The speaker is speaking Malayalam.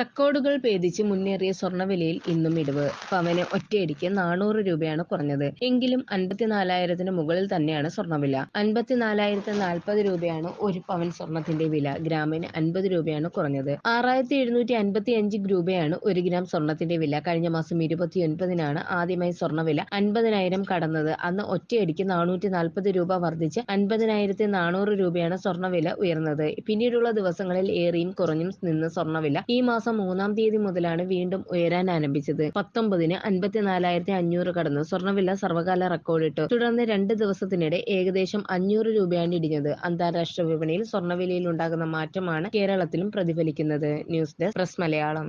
റെക്കോർഡുകൾ ഭേദിച്ച് മുന്നേറിയ സ്വർണവിലയിൽ ഇന്നും ഇടിവ്. പവന് ഒറ്റയടിക്ക് നാനൂറ് രൂപയാണ് കുറഞ്ഞത്. എങ്കിലും അൻപത്തിനാലായിരത്തിന് മുകളിൽ തന്നെയാണ് സ്വർണവില. അൻപത്തിനാലായിരത്തി നാൽപ്പത് രൂപയാണ് ഒരു പവൻ സ്വർണത്തിന്റെ വില. ഗ്രാമിന് അൻപത് രൂപയാണ് കുറഞ്ഞത്. ആറായിരത്തി എഴുന്നൂറ്റി അൻപത്തി അഞ്ച് രൂപയാണ് ഒരു ഗ്രാം സ്വർണത്തിന്റെ വില. കഴിഞ്ഞ മാസം ഇരുപത്തിയൊൻപതിനാണ് ആദ്യമായി സ്വർണവില അൻപതിനായിരം കടന്നത്. അന്ന് ഒറ്റയടിക്ക് നാനൂറ്റി നാൽപ്പത് രൂപ വർധിച്ച് അൻപതിനായിരത്തി നാനൂറ് രൂപയാണ് സ്വർണവില ഉയർന്നത്. പിന്നീടുള്ള ദിവസങ്ങളിൽ ഏറിയും കുറഞ്ഞും നിന്ന് സ്വർണവില ഈ മാസം മൂന്നാം തീയതി മുതലാണ് വീണ്ടും ഉയരാൻ ആരംഭിച്ചത്. പത്തൊമ്പതിന് അൻപത്തിനാലായിരത്തി അഞ്ഞൂറ് കടന്ന് സ്വർണവില സർവകാല റെക്കോർഡിട്ടു. തുടർന്ന് രണ്ട് ദിവസത്തിനിടെ ഏകദേശം അഞ്ഞൂറ് രൂപയാണ് ഇടിഞ്ഞത്. അന്താരാഷ്ട്ര വിപണിയിൽ സ്വർണവിലയിൽ ഉണ്ടാകുന്ന മാറ്റമാണ് കേരളത്തിലും പ്രതിഫലിക്കുന്നത്. News desk press Malayalam